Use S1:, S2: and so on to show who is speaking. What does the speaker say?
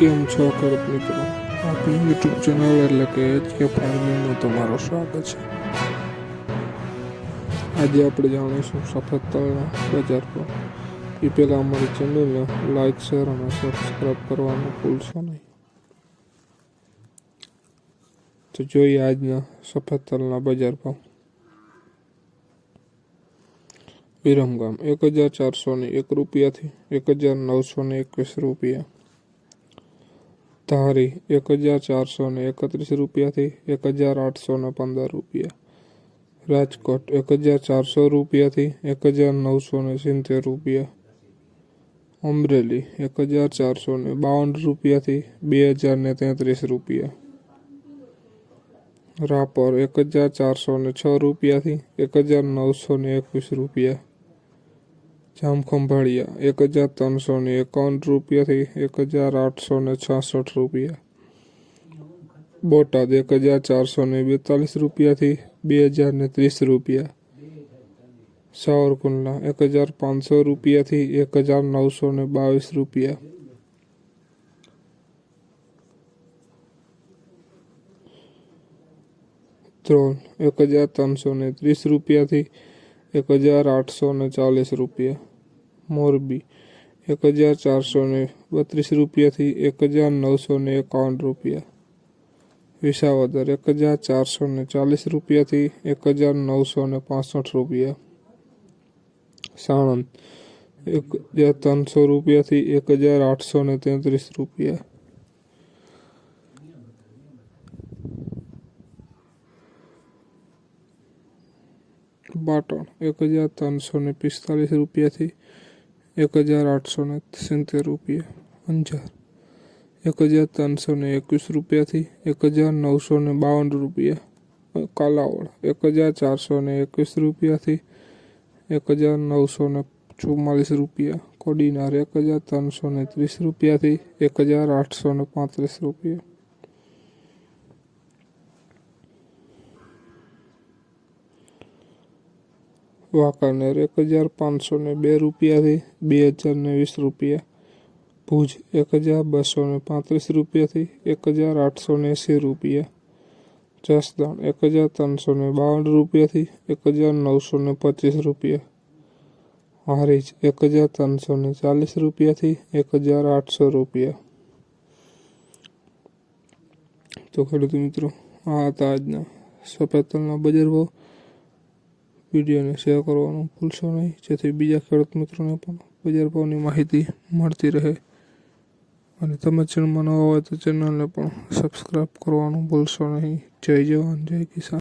S1: કેમ છો ખેડૂત મિત્રો? આપણી યુટ્યુબ ચેનલ એટલે કે એચ કે ફાર્મિંગમાં તમારું સ્વાગત છે. આજે આપણે જાણીશું સફેદ બજાર પર. એ પહેલાં અમારી ચેનલને લાઇક શેર અને સબસ્ક્રાઈબ કરવાનું ભૂલશો નહીં. તો જોઈએ આજના સફેદ બજાર ભાવ. વિરમગામ એક હજાર ચારસો ને એક રૂપિયાથી એક હજાર નવસો ને એકવીસ રૂપિયા. ધારી એક હજાર ચારસો ને એકત્રીસ રૂપિયાથી એક હજાર આઠસો ને પંદર રૂપિયા રાજકોટ એક હજાર ચારસો રૂપિયાથી એક હજાર નવસો ને સિત્તેર રૂપિયા અમરેલી એક હજાર ચારસો ને બાવન રૂપિયાથી બે હજાર ને તેત્રીસ રૂપિયા રાપર એક હજાર ચારસો ને છ રૂપિયાથી એક હજાર નવસો ને એકવીસ રૂપિયા જામખંભાળિયા એક હજાર ત્રણસો ને એકાવન રૂપિયાથી એક હજાર આઠસો ને છાસઠ રૂપિયા. બોટાદ, એક હજાર ચારસો ને બેતાલીસ રૂપિયાથી બે હજાર ને ત્રીસ રૂપિયા. સાવરકુંડલા, એક હજાર પાંચસો રૂપિયાથી એક હજાર નવસો ને બાવીસ રૂપિયા. ત્રણ, એક હજાર ત્રણસો ને ત્રીસ રૂપિયાથી એક હજાર આઠસો ને ચાલીસ રૂપિયા. મોરબી. એક હજાર ચારસો ને બત્રીસ રૂપિયાથી એક હજાર નવસો ને એકાવન રૂપિયા. વિસાવદર, એક હજાર ચારસો ને ચાલીસ રૂપિયાથી એક હજાર નવસો ને પાસઠ રૂપિયા. સાણંદ, એક હજાર ત્રણસો રૂપિયાથી એક હજાર આઠસો ને તેત્રીસ રૂપિયા. બાટણ, એક હજાર ત્રણસો ને પિસ્તાલીસ રૂપિયાથી એક હજાર આઠસો ને સિત્તેર રૂપિયા, અંજાર. એક હજાર ત્રણસો ને એકવીસ રૂપિયાથી એક હજાર નવસો ને બાવન રૂપિયા કાલાવડ. એક હજાર ચારસો ને એકવીસ રૂપિયાથી એક હજાર નવસો ને ચુમ્માલીસ રૂપિયા, કોડીનાર. એક હજાર ત્રણસો ને ત્રીસ રૂપિયાથી એક હજાર આઠસો ને પાંત્રીસ રૂપિયા. વાંકાનેર એક હજાર પાંચસો ને બે રૂપિયાથી બે હજાર ને વીસ રૂપિયા. ભુજ એક હજાર બસો ને પાંત્રીસ રૂપિયાથી એક હજાર આઠસો ને એંસી રૂપિયા. જસદણ એક હજાર ત્રણસો ને બાવન રૂપિયાથી એક હજાર નવસો ને પચીસ રૂપિયા. હારીજ એક હજાર ત્રણસો ને ચાલીસ રૂપિયાથી એક હજાર આઠસો રૂપિયા. તો ખેડૂત મિત્રો, આ હતા આજના સફેદ તલના બજાર ભાવ. વિડીયોને શેર કરવાનું ભૂલશો નહીં. જેથી બીજા ખેડૂત મિત્રોને પણ બજાર ભાવની માહિતી મળતી રહે. અને તમે ચેનલમાં નવા હોય તો ચેનલને પણ સબસ્ક્રાઈબ કરવાનું ભૂલશો નહીં. જય જવાન, જય કિસાન.